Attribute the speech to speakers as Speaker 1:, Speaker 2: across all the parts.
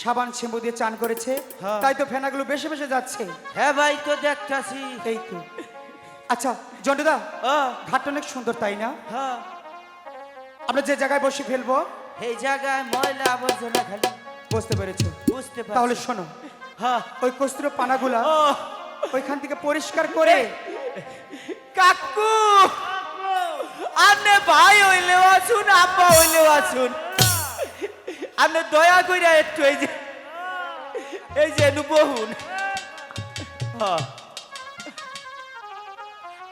Speaker 1: সাবান শ্যাম্পু দিয়ে চান করেছে।
Speaker 2: হ্যাঁ।
Speaker 1: তাই তো ফেনাগুলো বেশি বেশি যাচ্ছে।
Speaker 2: হ্যাঁ ভাই তো দেখতাছি।
Speaker 1: এই তো। আচ্ছা জন্টুদা
Speaker 2: ও
Speaker 1: ঘাটটা অনেক সুন্দর তাই না?
Speaker 2: হ্যাঁ।
Speaker 1: আমরা যে জায়গায় বসে ফেলব।
Speaker 2: এই জায়গায় ময়লা আবর্জনা খালি।
Speaker 1: বুঝতে পেরেছ?
Speaker 2: বুঝতে
Speaker 1: তাহলে শোনো
Speaker 2: হ্যাঁ।
Speaker 1: ওই কস্তুর পানাগুলা
Speaker 2: ও।
Speaker 1: ওইখান থেকে পরিষ্কার করে
Speaker 2: কাকু! আপনি ভাই হইলেও আসুন আব্বা হইলেও আসুন আপনি দয়া কইরা একটু এই যে এই যে বহুন।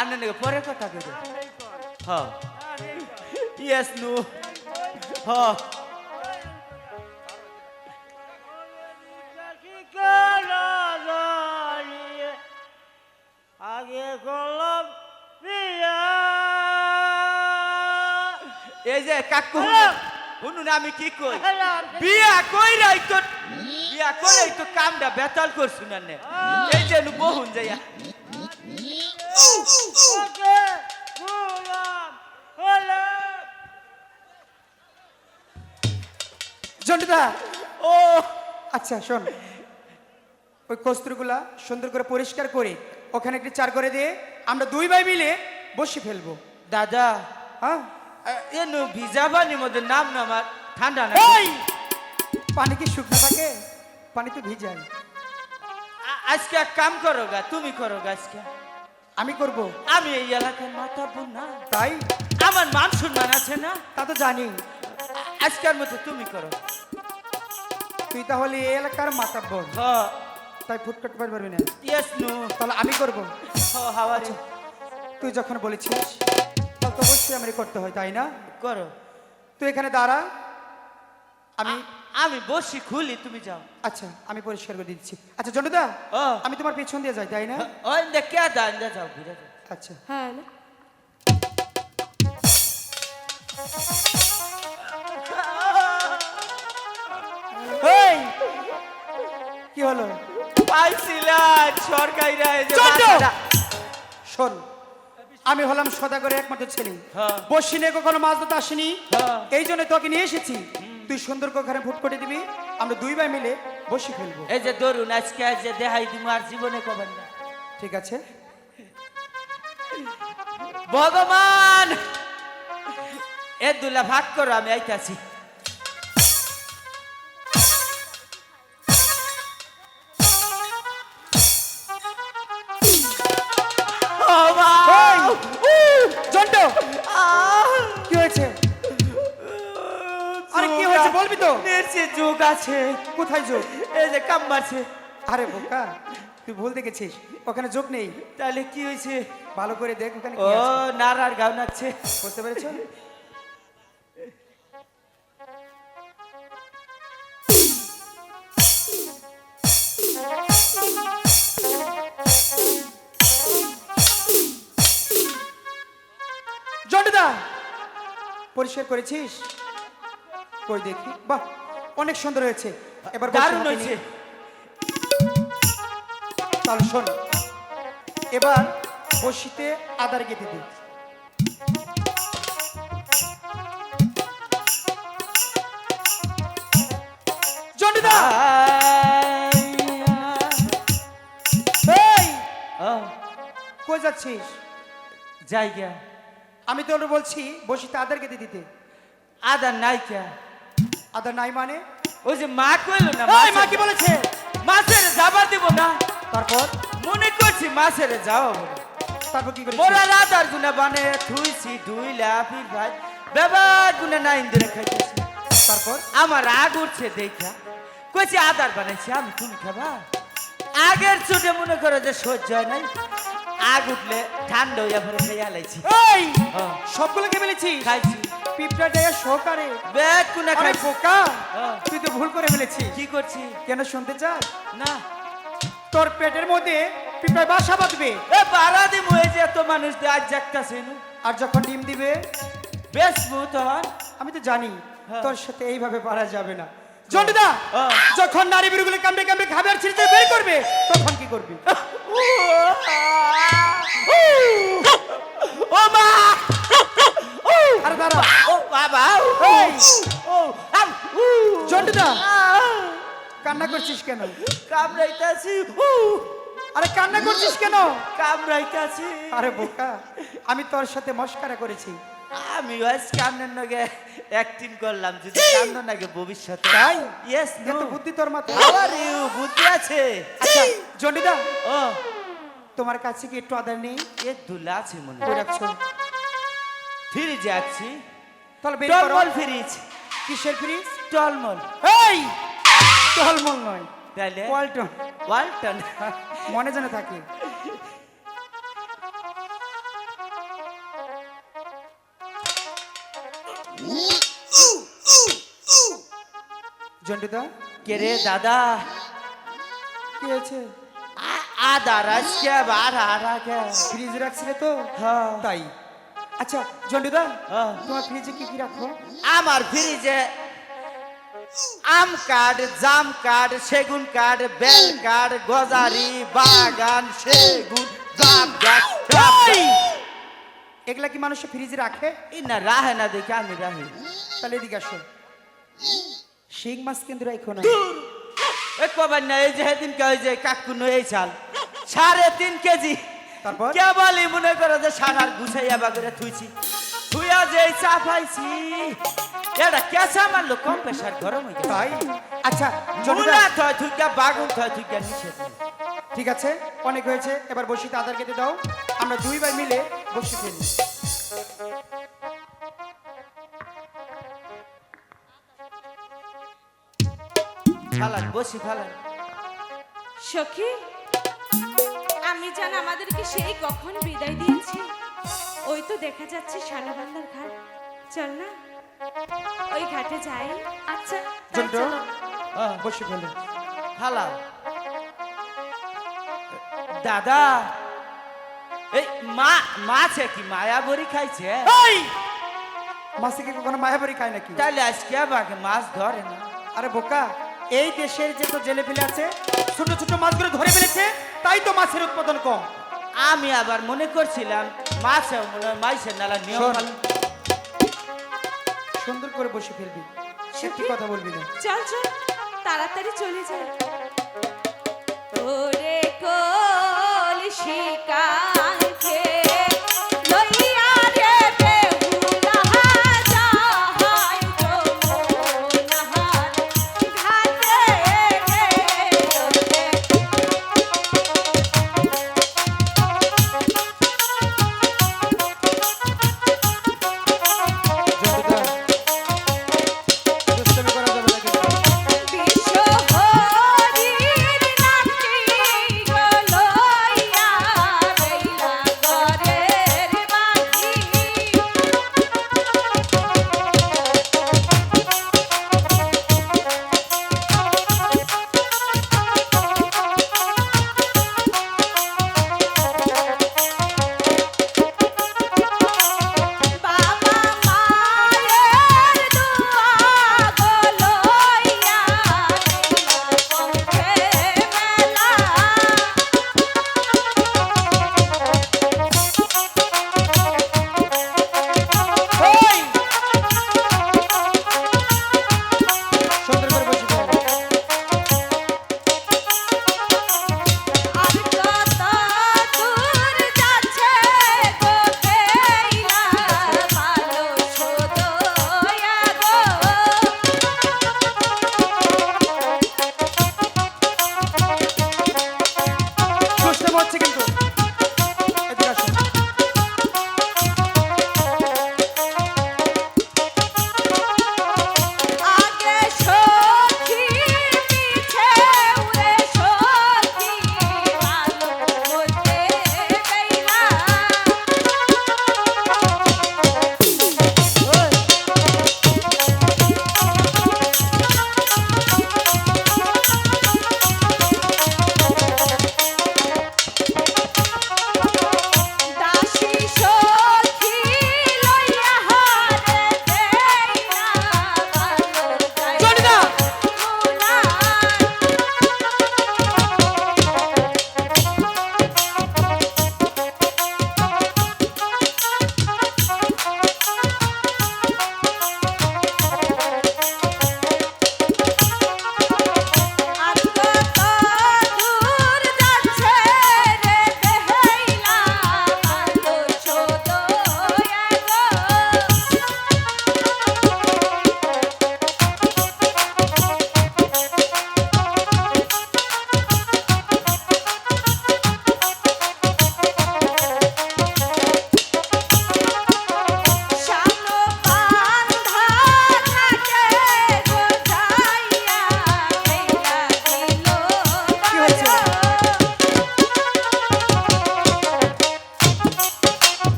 Speaker 2: আপনি নাকি পরে কথা হ্যাঁ ইয়েস নু
Speaker 3: আগে করলাম বিয়া।
Speaker 2: এই যে কাকু। শুনুন আমি কি কই? বিয়া কইরাই তো বিয়া কইরাই তো কামটা বেতাল করছুন না। নে। এই যে নু বহুন যাইয়া।
Speaker 1: জন্টুদা
Speaker 2: ও।
Speaker 1: আচ্ছা শোন। ওই কস্তুরগুলা সুন্দর করে পরিষ্কার করে ওখানে একটি চার করে দিয়ে আমরা দুই ভাই মিলে বসে ফেলব।
Speaker 2: দাদা।
Speaker 1: হ্যাঁ?
Speaker 2: এনু ভিজা পানির মধ্যে নাম না আমার ঠান্ডা না।
Speaker 1: পানি কি শুকনো থাকে? পানি তো ভিজায়
Speaker 2: আ- আজকে এক কাম করো গা তুমি করো গা আজকে।
Speaker 1: আমি করব।
Speaker 2: আমি এই এলাকার মাথা বোন না।
Speaker 1: তাই?
Speaker 2: আমার মান সম্মান আছে না?
Speaker 1: তা তো জানি।
Speaker 2: আজকের মতো তুমি করো।
Speaker 1: তুই তাহলে এই এলাকার মাতা বোন। তাই ফুট করতে পারবি না।
Speaker 2: ইয়েস নু
Speaker 1: তাহলে আমি করব।
Speaker 2: হ হাওয়ারে
Speaker 1: তুই যখন বলেছিস তো অবশ্যই আমি করতে হয় তাই না?
Speaker 2: করো।
Speaker 1: তুই এখানে দাঁড়া। আমি
Speaker 2: আমি বসি খুলি তুমি যাও।
Speaker 1: আচ্ছা আমি পরিষ্কার করে দিচ্ছি। আচ্ছা জন্টুদা
Speaker 2: ও।
Speaker 1: আমি তোমার পেছন দিয়ে যাই তাই না?
Speaker 2: ওই দেখে দা দা যাও ঘুরে
Speaker 1: আচ্ছা।
Speaker 4: হ্যাঁ
Speaker 1: এই কি হলো?
Speaker 2: এই যে
Speaker 1: শোন আমি হলাম সদাগরের একমাত্র ছেলে।
Speaker 2: বসি
Speaker 1: বসিনে কখনো মাছ ধরতে আসিনি?
Speaker 2: হ্যাঁ।
Speaker 1: এই জন্য তোকে নিয়ে এসেছি। তুই সুন্দর করে ভোট ফুট করে দিবি আমরা দুই ভাই মিলে বসে ফেলব।
Speaker 2: এই যে ধরুন আজকে যে দেহাই দিব আর জীবনে কবেন না।
Speaker 1: ঠিক আছে?
Speaker 2: ভগবান! এ দুলা ভাগ করো আমি আইতাছি।
Speaker 1: জন্ট কি হয়েছে? আরে কি হয়েছে বলবি তো?
Speaker 2: নিচে যোগ আছে।
Speaker 1: কোথায় যোগ?
Speaker 2: এই যে কাম মারছে
Speaker 1: আরে বোকা তুই ভুল দেখেছিস। ওখানে যোগ নেই।
Speaker 2: তাহলে কি হয়েছে?
Speaker 1: ভালো করে দেখ ওখানে
Speaker 2: ও
Speaker 1: আছে।
Speaker 2: নারার গাও নাচ্ছে
Speaker 1: বুঝতে পেরেছ? জন্টুদা পরিষ্কার করেছিস? কই দেখি। বাহ অনেক সুন্দর হয়েছে। এবার
Speaker 2: দারুণ হয়েছে।
Speaker 1: তাহলে শোন এবার বসিতে আদার গেঁথে দিই। কই যাচ্ছিস?
Speaker 2: জায়গা
Speaker 1: আমি তোর বলছি বসি আদার গেঁথে দিতে।
Speaker 2: আদার নাইকা
Speaker 1: আদার নাই মানে?
Speaker 2: ওই যে মা কইল না
Speaker 1: মা কি বলেছে?
Speaker 2: মাছের যাবার দিব না।
Speaker 1: তারপর?
Speaker 2: মনে করছি মাছের বলে
Speaker 1: তারপর কি
Speaker 2: মোরা রাতার গুনা বানে থুইছি ধুইলা ফির ভাই। বেবার গুনা নাই ইন্দুরে খাইতেছি।
Speaker 1: তারপর?
Speaker 2: আমার রাগ উঠছে দেখা। কইছি আদার বানাইছি আমি তুমি খাবা? আগের চোটে মনে করো যে সহ্য হয় নাই। আগ উঠলে ঠান্ডা হইয়া পরে খাইয়া লাইছি।
Speaker 1: এই
Speaker 2: হ্যাঁ। খাইছি।
Speaker 1: পিঁপড়া দেয়া সহকারে
Speaker 2: ব্যাগ কুনা
Speaker 1: বোকা
Speaker 2: হ্যাঁ।
Speaker 1: তুই তো ভুল করে ফেলেছিস।
Speaker 2: কি করছি?
Speaker 1: কেন শুনতে চাস?
Speaker 2: না।
Speaker 1: তোর পেটের মধ্যে পিঁপড়ায় বাসা বাঁধবে।
Speaker 2: এ বাড়া দিব এই যে এত মানুষ দিয়ে আজ জাগতাছে
Speaker 1: আর যখন ডিম দিবে?
Speaker 2: বেশ তখন
Speaker 1: আমি তো জানি
Speaker 2: হ্যাঁ।
Speaker 1: তোর সাথে এইভাবে পারা যাবে না। জন্টুদা
Speaker 2: হ্যাঁ।
Speaker 1: যখন নারী বিরুগুলো কামড়ে কামড়ে খাবে আর ছিঁড়ে বের করবে তখন কি করবি?
Speaker 2: ও মা!
Speaker 1: আরে দাঁড়া।
Speaker 2: ও বাবা ও।
Speaker 1: জন্টুদা কান্না করছিস কেন?
Speaker 2: কামড়াইতাছি
Speaker 1: আরে কান্না করছিস কেন?
Speaker 2: কামড়াইতাছি।
Speaker 1: আরে বোকা আমি তোর সাথে মস্কারা করেছি।
Speaker 2: আমি আজ কামনের নগে অ্যাক্টিং করলাম যদি কামন নাগে ভবিষ্যতে।
Speaker 1: তাই?
Speaker 2: ইয়েস নো
Speaker 1: এত বুদ্ধি তোর মাথায়?
Speaker 2: আর ইউ বুদ্ধি আছে।
Speaker 1: আচ্ছা জন্ডিদা!
Speaker 2: ও।
Speaker 1: তোমার কাছে কি একটু আদার নেই?
Speaker 2: এ দুলা আছে মনে
Speaker 1: কই রাখছো।
Speaker 2: ফ্রিজ যাচ্ছি।
Speaker 1: তাহলে বের করো।
Speaker 2: টলমল ফ্রিজ
Speaker 1: কিসের ফ্রিজ
Speaker 2: টলমল।
Speaker 1: এই টলমল নয়।
Speaker 2: তাইলে?
Speaker 1: ওয়ালটন।
Speaker 2: ওয়ালটন।
Speaker 1: মনে যেন থাকে। জন্টুদা
Speaker 2: কে রে দাদা?
Speaker 1: কি হয়েছে
Speaker 2: আ- আদা রাজকে বার আরা কে?
Speaker 1: ফ্রিজ রাখছিলে তো?
Speaker 2: হ্যাঁ।
Speaker 1: তাই? আচ্ছা জন্টুদা
Speaker 2: হ্যাঁ।
Speaker 1: তোমার ফ্রিজে কি কি রাখো?
Speaker 2: আমার ফ্রিজে আম কাঠ জাম কাঠ সেগুন কাঠ বেল কাঠ গজারি বাগান সেগুন জাম গাছ
Speaker 1: এগুলা কি মানুষ ফ্রিজে রাখে?
Speaker 2: না রাহে না দেখে আমি রাহি।
Speaker 1: তাহলে এদিকে আসো। শিং মাছ কিন্তু রাখো না
Speaker 2: এ কবার না এই যে সেদিন কে যে কাকু এই চাল সাড়ে তিন কেজি।
Speaker 1: তারপর?
Speaker 2: কেবলই মনে করো যে সারার গুছাইয়া বাগরে থুইছি। থুইয়া যে এটা কেঁচা মারলো কম প্রেশার গরম হয়ে
Speaker 1: তাই? আচ্ছা
Speaker 2: মুলা থয় থুইকা বাগুন থয় থুইকা নিষেধ
Speaker 1: ঠিক আছে অনেক হয়েছে এবার বসি আদার কেটে দাও। আমরা দুই ভাই মিলে বসি ফেলি
Speaker 2: ফালান বসি ফালান।
Speaker 4: সখী আমি জান আমাদেরকে সেই কখন বিদায় দিয়েছি? ওই তো দেখা যাচ্ছে সানাবান্দার ঘাট। চল না ওই ঘাটে যাই। আচ্ছা
Speaker 1: বসে ফেলো।
Speaker 2: ফালাও। দাদা এই মা মাছে কি মায়া বড়ি খাইছে
Speaker 1: মাছে কি কখনো মায়াবাড়ি খায় নাকি?
Speaker 2: তাহলে আজকে বাকে মাছ ধরে না?
Speaker 1: আরে বোকা এই দেশের যে তো জেলে ফেলে আছে ছোট ছোট মাছগুলো ধরে ফেলেছে তাই তো মাছের উৎপাদন কম।
Speaker 2: আমি আবার মনে করছিলাম মাছে মনে হয় মাইসের নালা নিয়ম পালন-
Speaker 1: সুন্দর করে বসে ফেলবি। একটি কথা বলবি না
Speaker 4: চল চল তাড়াতাড়ি চলে যাই ওরে কোল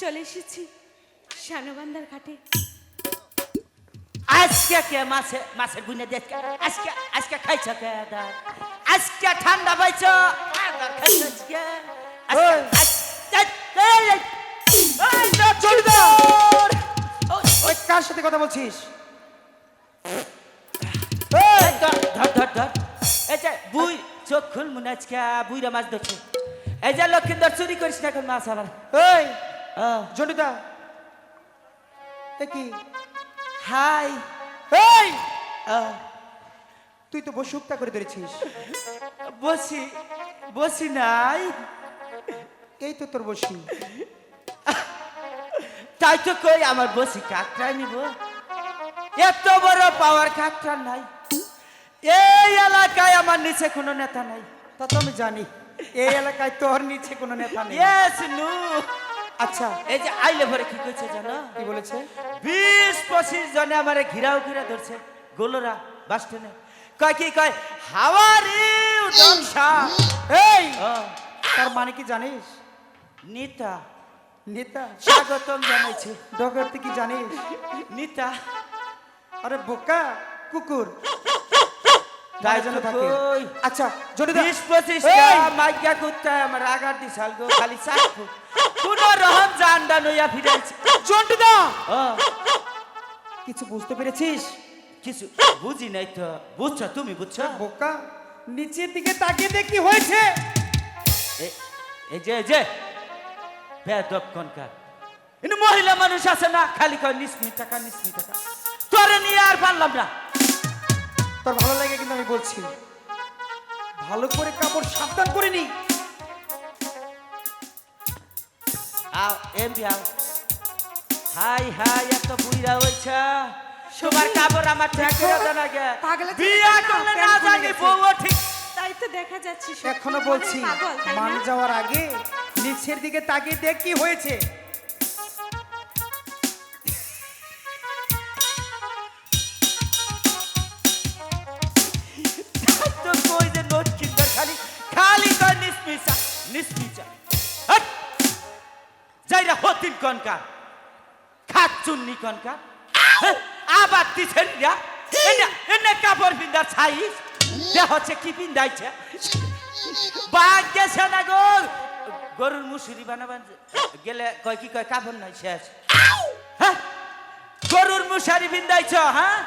Speaker 4: চলে এসেছি শানবান্দার ঘাটে।
Speaker 2: আজকে কে মাছে মাছের গুনে দেখ? আজকে আজকে খাইছ কে আজকে ঠান্ডা পাইছ? আদার আজকে?
Speaker 1: ওই।
Speaker 2: ওই,
Speaker 1: ওই কার সাথে কথা বলছিস?
Speaker 2: এই, ধর, ধর, ধর, ধর। এই যে বুই চোখ খুল মনে আজকে বুইরা মাছ ধরছে। এই যে লক্ষিন্দর চুরি করিস না এখন মাছ আবার।
Speaker 1: এই।
Speaker 2: আহ,
Speaker 1: জন্টুদা কি
Speaker 2: হাই।
Speaker 1: এই তুই তো বসে উক্তা করে ধরেছিস।
Speaker 2: বসি বসি নাই।
Speaker 1: এই তো তোর বসি।
Speaker 2: তাই তো কই আমার বসি কাকটা নিব। এত বড় পাওয়ার কাকটা নাই। এই এলাকায় আমার নিচে কোনো নেতা নাই।
Speaker 1: তা তো আমি জানি। এই এলাকায় তোর নিচে কোনো নেতা নেই।
Speaker 2: নু
Speaker 1: আচ্ছা।
Speaker 2: এই যে আইলে ভরে কি কইছে জানো?
Speaker 1: কি বলেছে?
Speaker 2: বিশ পঁচিশ জনে আমারে ঘিরাও ঘিরা ধরছে। গোলরা বাস স্ট্যান্ডে। কয় কি কয় হাওয়ার
Speaker 1: এই! তার মানে কি জানিস?
Speaker 2: নিতা।
Speaker 1: নেতা
Speaker 2: স্বাগতম জানাইছে।
Speaker 1: ডগর তুই কি জানিস?
Speaker 2: নিতা।
Speaker 1: আরে বোকা কুকুর।
Speaker 2: তাই
Speaker 1: থাকে। আচ্ছা জন্টুদা
Speaker 2: বিশ পঁচিশ
Speaker 1: এই!
Speaker 2: মাইকা কুত্তায় আমার আগার দি সালগো খালি চাকু কোন রহম জান্ডা নইয়া
Speaker 1: জন্টুদা কিছু বুঝতে পেরেছিস?
Speaker 2: কিছু বুঝি নাই তো। বুঝছ তুমি বুঝছ?
Speaker 1: বোকা নিচের দিকে তাকিয়ে দেখ কি হয়েছে।
Speaker 2: এই যে এই যে বেদব কনকার কিন্তু মহিলা মানুষ আছে না খালি কয় নিসমি টাকা নিসমি টাকা। তোরে নিয়ে আর পারলাম না।
Speaker 1: তোর ভালো লাগে কিন্তু বলছি ভালো করে কাপড় সাবধান করে নি
Speaker 2: হাই হাই এত বুইরা হইছা। তোমার কাপড় আমার ঠিক করে দেন বিয়া করলে
Speaker 4: না,
Speaker 2: না
Speaker 4: প্যান্ট
Speaker 2: জানি
Speaker 4: গেছে।
Speaker 2: ঠিক
Speaker 4: তাই তো দেখা যাচ্ছে এখনও
Speaker 1: বলছি মান যাওয়ার আগে নিচের দিকে তাকিয়ে দেখ কি হয়েছে।
Speaker 2: যাইরা কনকা খাত চুন্নি কনকা হ্যাঁ, আবার তিছেন যা এনে কাপড় পিন্দার ছাইস? দেহ হচ্ছে কি পিন্দাইছে বাঘ গেছে না গো গরুর মুসুরি বানাবান গেলে কয় কি কয় কাপড় নাই শেষ। হ্যাঁ গরুর মুশারি বিন্দাইছ হ্যাঁ?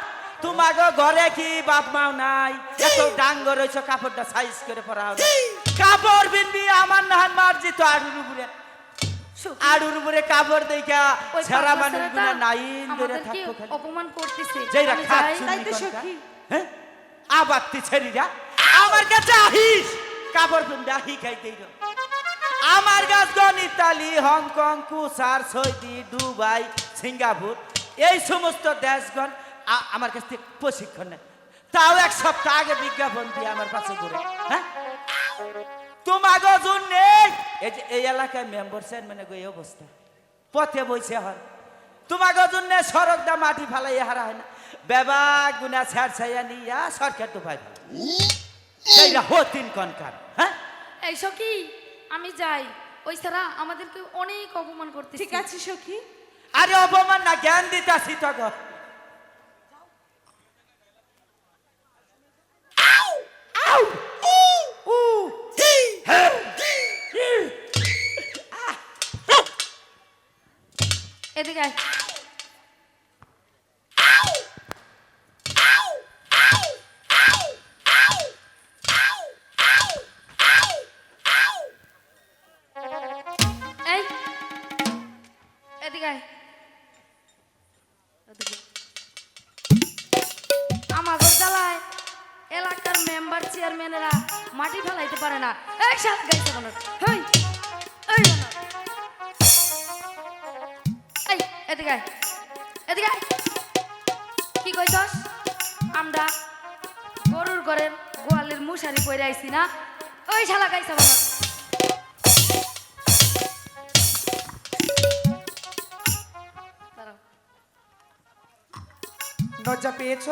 Speaker 2: তোমাকে ঘরে কি বাপ মাও নাই? এত ডাঙ্গর হয়েছ কাপড়টা সাইজ করে পরাও না। কাপড় বিনবি আমার নাহান মারজি তো আড়ুর উপরে আড়ুর উপরে কাপড় দেখা সারা
Speaker 5: পাগলা
Speaker 2: মানুষ গুনা
Speaker 5: ছেলেটা
Speaker 2: নাইন ধরে খালি।
Speaker 5: অপমান করতেছে। যাই।
Speaker 4: তাই তো সখী।
Speaker 2: হ্যাঁ? আবার তুই ছেড়িরা আমার কাছে আহিস। কাপড় পিন্দা হি খাইতেই। আমার গাছ গন ইতালি হংকং কুসার সৌদি দুবাই সিঙ্গাপুর এই সমস্ত দেশগণ আমার কাছ থেকে প্রশিক্ষণ নেয়। তাও এক সপ্তাহ আগে বিজ্ঞাপন দিয়ে আমার কাছে ঘুরে। হ্যাঁ? তোমাকে জন্য। এই যে এই এলাকায় মেম্বার চেয়ারম্যানে গো এই অবস্থা। পথে বইছে হন তোমাকে জন্য সড়ক দা মাটি ফালাই হারা হয় না। বেবা গুনা ছাড় ছাইয়া নিয়া সরকার তো পাই সেইটা হতিন কনকার হ্যাঁ?
Speaker 5: এই সখী আমি যাই। ওই সারা আমাদেরকে অনেক অপমান করতে
Speaker 4: ঠিক আছে সখী।
Speaker 2: আরে অপমান না জ্ঞান দিতাছি তখন
Speaker 5: এদিকে
Speaker 1: লজ্জা পেয়েছ?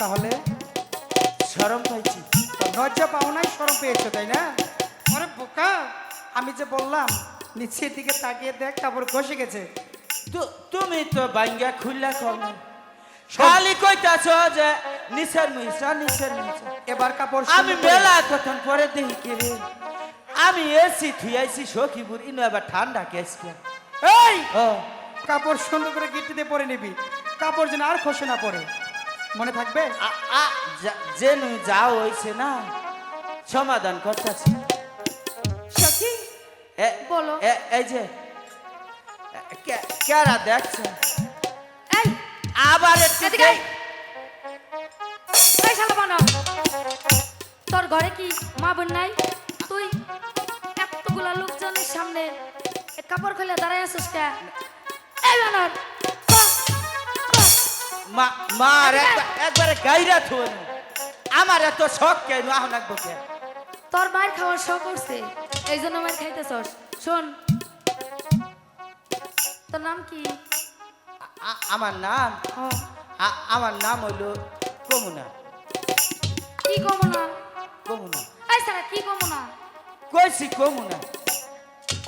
Speaker 1: তাহলে
Speaker 2: সরম পাইছি।
Speaker 1: লজ্জা পাও নাই সরম পেয়েছ তাই না? আরে বোকা আমি যে বললাম নিচের দিকে তাকিয়ে দেখ কাপড় ঘষে গেছে।
Speaker 2: তুমি তো বাইঙ্গা খুললা কম খালি কইতাছ যে নিসের মিশা নিসের মিশা
Speaker 1: এবার কাপড়
Speaker 2: আমি মেলা কতক্ষণ পরে দেখি রে। আমি এসি থুয়াইছি সখীপুর ইনো এবার ঠান্ডা কেসকে
Speaker 1: এই!
Speaker 2: ও।
Speaker 1: কাপড় সুন্দর করে গিট্টিতে পরে নিবি। কাপড় যেন আর খসে না পড়ে। মনে থাকবে?
Speaker 2: আ- আ- যা- হয়েছে না সমাধান করতেছি।
Speaker 4: সখী
Speaker 5: বলো।
Speaker 2: এই যে কেরা দেখছে?
Speaker 5: এই
Speaker 2: আবার।
Speaker 5: তোর ঘরে কি মা বোন নাই? তুই এতগুলা লোকজনের সামনে কাপড় খুলে দাঁড়ায় আছিস কে? এই বানর।
Speaker 2: মা মার একবারে গাইরা থুন আমার এত শখ কেন আহ লাগবো কে?
Speaker 5: তোর মায়ের খাওয়ার শখ করছে এই জন্য মায়ের খাইতেছস। শোন। তোর নাম কি?
Speaker 2: আমার নাম? আমার নাম হইল কমুনা।
Speaker 5: কি
Speaker 2: কমুনা?
Speaker 5: এই সারা কি কমো না
Speaker 2: কইছি কমুনা।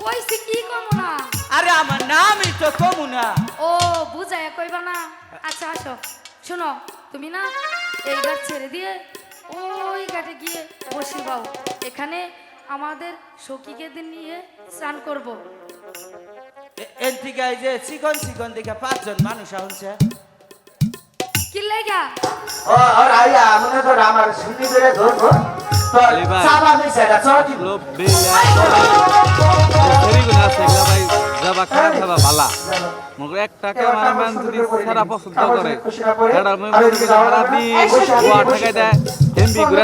Speaker 5: কইছি কি কমো না
Speaker 2: আরে আমার নামই তো কমুনা।
Speaker 5: ও বুঝায় কইবা না। আচ্ছা আসো। শোনো তুমি না এই ঘাট ছেড়ে দিয়ে ওই ঘাটে গিয়ে বসে পাও এখানে আমাদের সখীকে দিন নিয়ে স্নান করব।
Speaker 2: এর থেকে যে চিকন চিকন দেখে পাঁচজন মানুষ আনছে
Speaker 5: কি লেগা?
Speaker 2: ও আর আইয়া মনে তো আমার শুনি করে ধরবো। তো। সাবা মিছে না চটি
Speaker 6: এগুলা ভাই যাবা খারাপ যাবা ভালা এক করে ঘুরে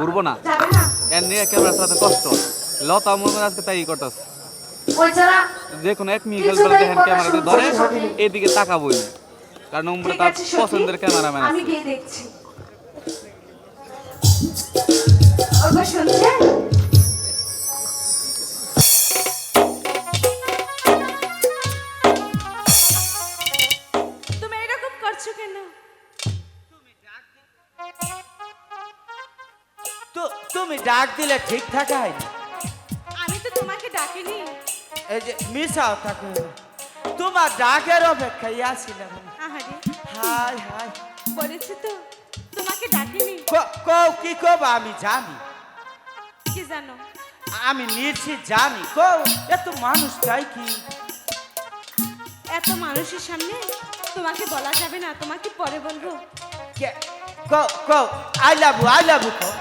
Speaker 6: ঘুরবো না। কষ্ট। লতা মনে তাই কোনো এক মিনিট বলে দেখেন ধরে, এদিকে তাকাবই কারণ তার পছন্দের ক্যামেরাম্যান
Speaker 4: শুনছেন? তুমি
Speaker 2: ডাক দিলে ঠিক থাকে
Speaker 4: আমি তো তোমাকে ডাকিনি।
Speaker 2: এই যে মিশাও থাকে তোমার ডাকের অপেক্ষায় আসছিলাম
Speaker 4: আহারে।
Speaker 2: হাই হাই
Speaker 4: বলেছি তো তোমাকে ডাকিনি।
Speaker 2: ক- কও কি কব আমি জানি।
Speaker 4: কি জানো?
Speaker 2: আমি নিশ্চিত জানি। কও এত মানুষ তাই কি?
Speaker 4: এত মানুষের সামনে তোমাকে বলা যাবে না তোমাকে পরে বলব।
Speaker 2: কে- কও কও আই লাভ আই লাভ কও।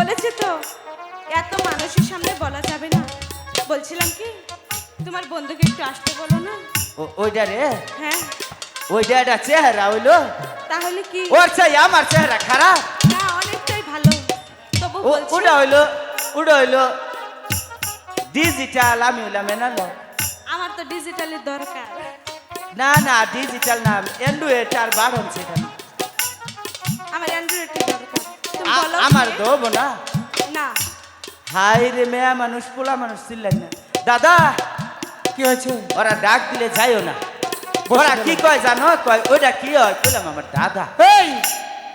Speaker 4: বলেছি তো? এত মানুষের সামনে বলা যাবে না। বলছিলাম কি তোমার বন্ধুকে একটু আসতে বলো না।
Speaker 2: ওইটা রে?
Speaker 4: হ্যাঁ।
Speaker 2: ওইটা একটা চেহারা হইল?
Speaker 4: তাহলে কি?
Speaker 2: ওর চাই আমার চেহারা খারাপ?
Speaker 4: না অনেকটাই ভালো। তবু
Speaker 2: ওটা হইল ওটা হইল ডিজিটাল আমি হইলাম এনালো
Speaker 4: আমার তো ডিজিটালের দরকার।
Speaker 2: না না ডিজিটাল না অ্যান্ড্রয়েড আর বাড়ন সেটা।
Speaker 4: আমার অ্যান্ড্রয়েডের
Speaker 2: আমার? দেবো না।
Speaker 4: না।
Speaker 2: হাই রে মেয়া মানুষ পোলা মানুষ চিল্লাই না। দাদা
Speaker 1: কি হয়েছে?
Speaker 2: ওরা ডাক দিলে যাইও না। ওরা কি কয় জানো? কয় ওটা কি হয়? বললাম আমার দাদা।
Speaker 1: এই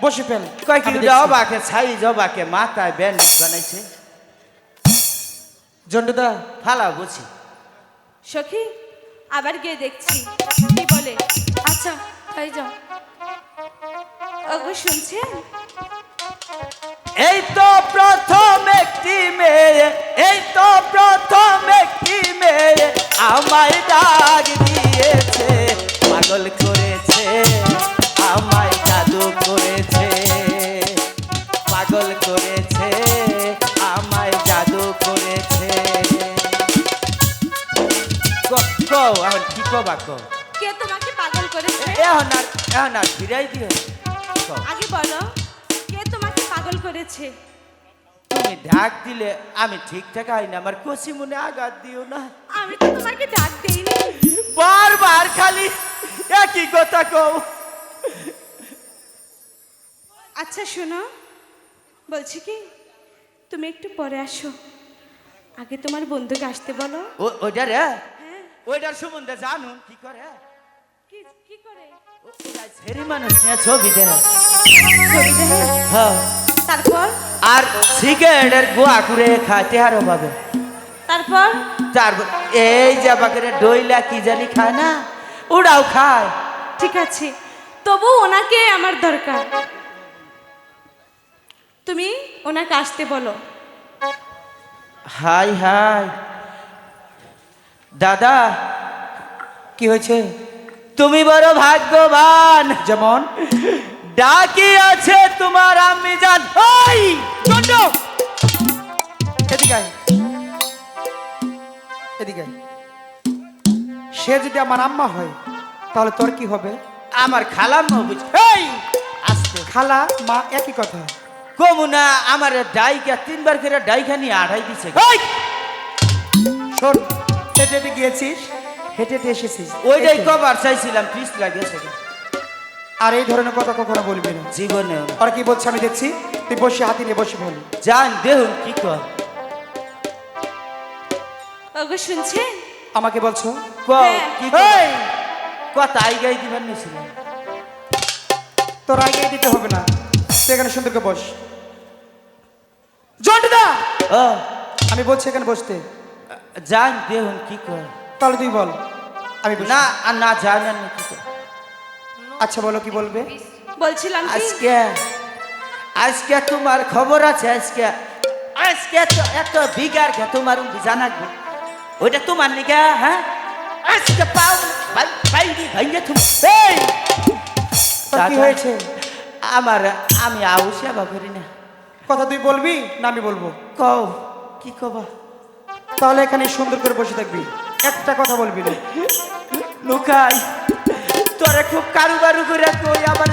Speaker 1: বসে ফেল।
Speaker 2: কয় কি। অবাকে ছাই জবাকে মাথায় ব্যান্ডেজ বানাইছে।
Speaker 1: জন্ডুদা
Speaker 2: ফালা বুঝি।
Speaker 4: সখী আবার গিয়ে দেখছি। কি বলে?
Speaker 5: আচ্ছা তাই যাও।
Speaker 4: ওগো শুনছেন?
Speaker 2: এই তো প্রথম একটি মেয়ে এই তো প্রথম একটি মেয়ে আমায় ডাক দিয়েছে পাগল করেছে আমায় জাদু করেছে। পাগল করেছে আমায় জাদু করেছে। এখন কি কবা
Speaker 4: কে? তোমাকে পাগল করেছে?
Speaker 2: এখন আর এখন আর ফিরাই দিও কও
Speaker 4: আগে বলো। করেছে।
Speaker 2: তুমি ডাক দিলে আমি ঠিকঠাক আই না আমার কষি মনে আঘাত দিও না।
Speaker 4: আমি তো তোমাকে ডাক দেইনি।
Speaker 2: বারবার খালি একই কথা কও।
Speaker 4: আচ্ছা শোনো। বলছি কি তুমি একটু পরে আসো। আগে তোমার বন্ধুকে আসতে বলো।
Speaker 2: ও- ওইটা রে?
Speaker 4: হ্যাঁ।
Speaker 2: ওইটার সম্বন্ধে জানুন কি করে?
Speaker 4: কি কি করে?
Speaker 2: ছেড়ি মানুষ নিয়ে ছবি দেয়।
Speaker 4: ছবি দেখে
Speaker 2: হ্যাঁ।
Speaker 4: তারপর?
Speaker 2: আর সিগারেটের গোয়া করে খাইতে আরও পাবে
Speaker 4: তারপর?
Speaker 2: তারপর এই যে বাকের ডইলা কি জানি খায় না ওরাও খায়।
Speaker 4: ঠিক আছে তবু ওনাকে আমার দরকার। তুমি ওনাকে আসতে বলো।
Speaker 2: Hi hi. দাদা
Speaker 1: কি হয়েছে?
Speaker 2: তুমি বড় ভাগ্যবান।
Speaker 1: যেমন?
Speaker 2: ডাকি আছে তোমার আমি জান। ওই চন্ড!
Speaker 1: এদিকে আয়। এদিকে আয়। সে যদি আমার আম্মা হয় তাহলে তোর কি হবে?
Speaker 2: আমার খালাম বুঝ এই আসতে।
Speaker 1: খালা মা একই কথা।
Speaker 2: কমুনা আমার ডাইকা তিনবার করে ডাইকা নিয়ে আড়াই দিছে।
Speaker 1: এই! শোন হেঁটে হেঁটে গিয়েছিস হেঁটে হেঁটে এসেছিস।
Speaker 2: ওইটাই কবার চাইছিলাম পিস লাগেছে
Speaker 1: আর এই ধরনের কথা কখনো বলবি না।
Speaker 2: জীবনে।
Speaker 1: ওরা কি বলছে আমি দেখছি? তুই বসে হাতি নিয়ে বসে বল।
Speaker 2: জান দেহুন কি কর।
Speaker 4: ওগো শুনছেন?
Speaker 1: আমাকে বলছো?
Speaker 2: ক
Speaker 4: হ্যাঁ।
Speaker 2: কি কথা আই গাই দিবার নিছিলাম
Speaker 1: তোর আগে দিতে হবে না। তুই এখানে সুন্দরকে বস। জন্টুদা!
Speaker 2: ও।
Speaker 1: আমি বলছি এখানে বসতে।
Speaker 2: জান দেহুন কি কর।
Speaker 1: তাহলে তুই বল। আমি।
Speaker 2: না আর না জানেন কি কর।
Speaker 1: আচ্ছা বলো কি বলবে?
Speaker 4: বলছিলাম
Speaker 2: আজকে আজকে তোমার খবর আছে আজকে আজকে তো এত বিগার কে তোমার জানাব ওইটা তোমার নিগা হ্যাঁ? আজকে পাও ভাই ভাই ভাইয়া তুমি। এই!
Speaker 1: কি হয়েছে?
Speaker 2: আমার আমি আউ সেবা করি না।
Speaker 1: কথা তুই বলবি না আমি বলব?
Speaker 2: কও কি কবা?
Speaker 1: তাহলে এখানে সুন্দর করে বসে থাকবি। একটা কথা বলবি না।
Speaker 2: লুকাই। তোরে খুব কারুবারু করে কই আমার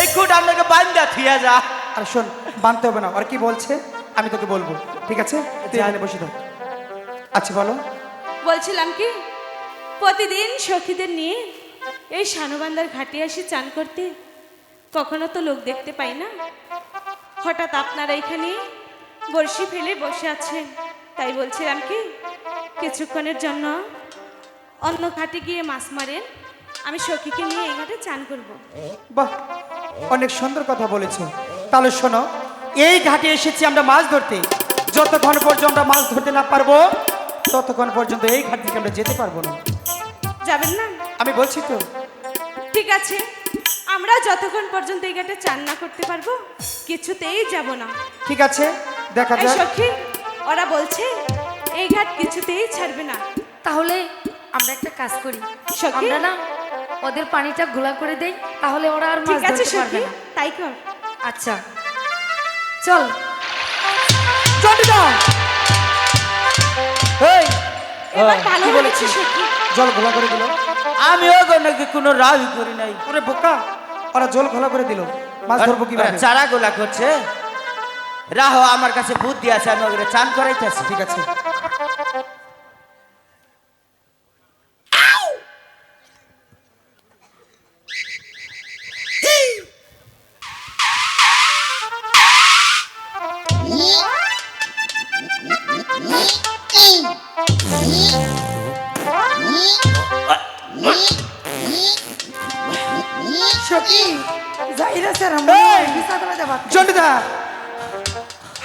Speaker 2: এই কোট আমাকে বান্দা থিয়া যা।
Speaker 1: আর শোন বানতে হবে না আর কি বলছে আমি তোকে বলব ঠিক আছে? তুই এখানে বসে থাক। আচ্ছা বলো।
Speaker 4: বলছিলাম কি প্রতিদিন সখীদের নিয়ে এই শানুবান্দার ঘাটে আসি চান করতে কখনো তো লোক দেখতে পাই না। হঠাৎ আপনারা এখানে বড়শি ফেলে বসে আছেন। তাই বলছিলাম কি কিছুক্ষণের জন্য অন্য ঘাটে গিয়ে মাছ মারেন। আমি সখীকে নিয়ে এই ঘাটে চান করব।
Speaker 1: বাহ অনেক সুন্দর কথা বলেছ তাহলে শোনো এই ঘাটে এসেছি আমরা মাছ ধরতে। যতক্ষণ পর্যন্ত আমরা মাছ ধরতে না পারব ততক্ষণ পর্যন্ত এই ঘাট থেকে আমরা যেতে পারব না।
Speaker 4: যাবেন না?
Speaker 1: আমি বলছি তো।
Speaker 4: ঠিক আছে আমরা যতক্ষণ পর্যন্ত এই ঘাটে চান না করতে পারব কিছুতেই যাব না।
Speaker 1: ঠিক আছে দেখা যাক।
Speaker 4: সখী ওরা বলছে এই ঘাট কিছুতেই ছাড়বে না।
Speaker 5: তাহলে আমরা একটা কাজ করি।
Speaker 4: সখী?
Speaker 5: আমরা না ওদের পানিটা ঘোলা করে দেই তাহলে ওরা আর মাছ ধরতে পারবে না।
Speaker 4: তাই কর।
Speaker 5: আচ্ছা চল।
Speaker 1: চন্ডিদা! এই
Speaker 4: এবার ভালো
Speaker 1: কি
Speaker 4: হয়েছে
Speaker 1: বলেছিস? জল ঘোলা করে দিল।
Speaker 2: আমি আমিও নাকি কোনো রাহি করি নাই।
Speaker 1: ওরে বোকা ওরা জল ঘোলা করে দিল। মাছ ধরবো কীভাবে?
Speaker 2: চারা গোলা করছে। রাহ আমার কাছে বুদ্ধি আছে আমি ওগুলো চান করাইতেছি।
Speaker 1: ঠিক আছে।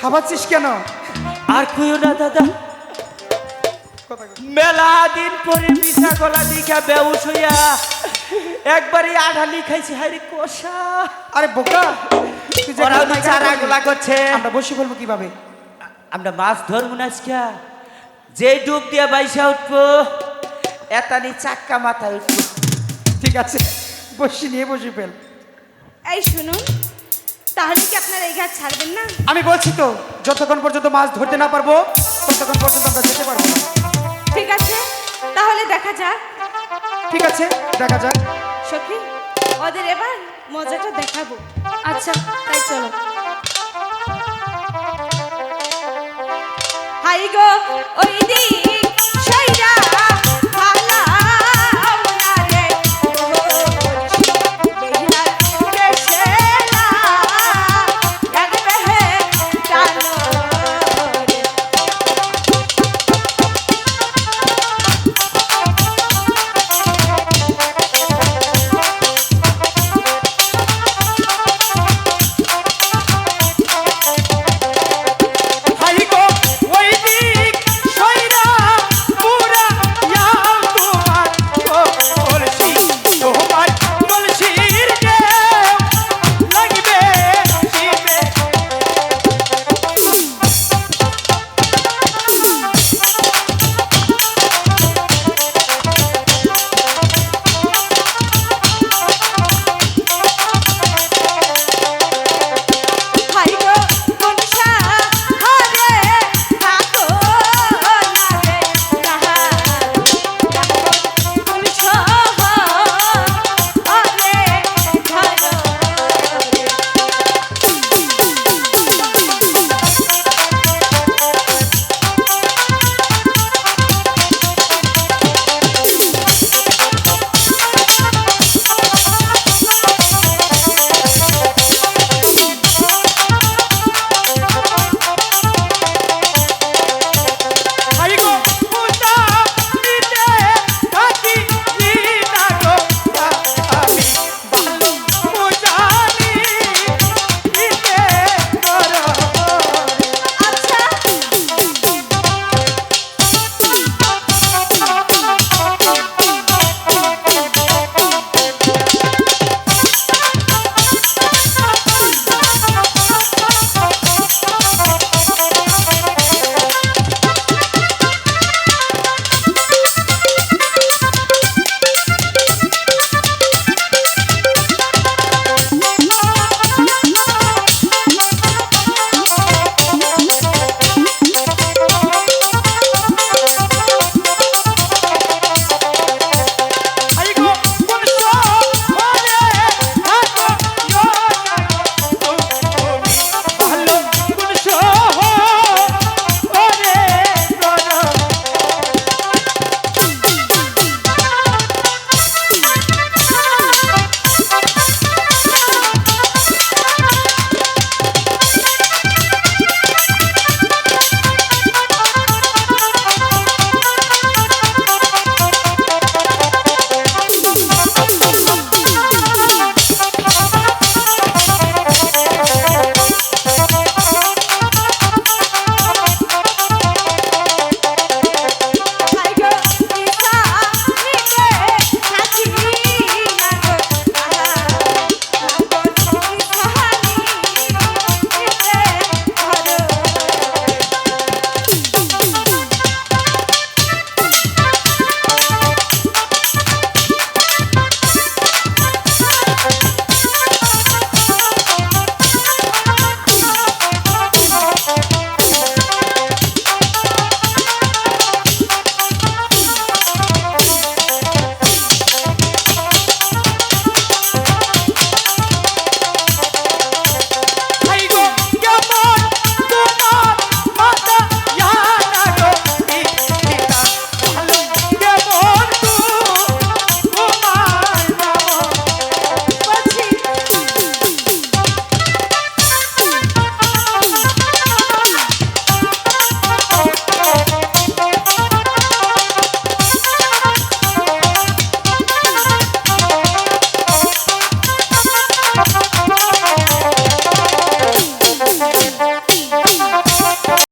Speaker 1: হাবাচ্ছিস কেন?
Speaker 2: আর কইও না দাদা। মেলা দিন পরে মিশা গলা দিঘা বেউস হইয়া একবারই আঠালি খাইছি হারি কষা।
Speaker 1: আরে বোকা তুই যে
Speaker 2: ওরা চারা গোলা করছে।
Speaker 1: আমরা বসে বলব কীভাবে?
Speaker 2: আমরা মাছ ধরবো না আজকে। যে ডুব দিয়ে বাইসা উঠবো এতানি চাক্কা মাথায় উঠবো।
Speaker 1: ঠিক আছে বসে নিয়ে বসে ফেল।
Speaker 4: এই শুনুন তাহলে কি আপনারা এই ঘাট ছাড়বেন না?
Speaker 1: আমি বলছি তো যতক্ষণ পর্যন্ত মাছ ধরতে না পারব ততক্ষণ পর্যন্ত আমরা যেতে পারব না।
Speaker 4: ঠিক আছে? তাহলে দেখা যাক।
Speaker 1: ঠিক আছে দেখা যাক।
Speaker 4: সখী ওদের এবার মজাটা দেখাবো।
Speaker 5: আচ্ছা তাই চলো।
Speaker 4: হাই গো ওই দিন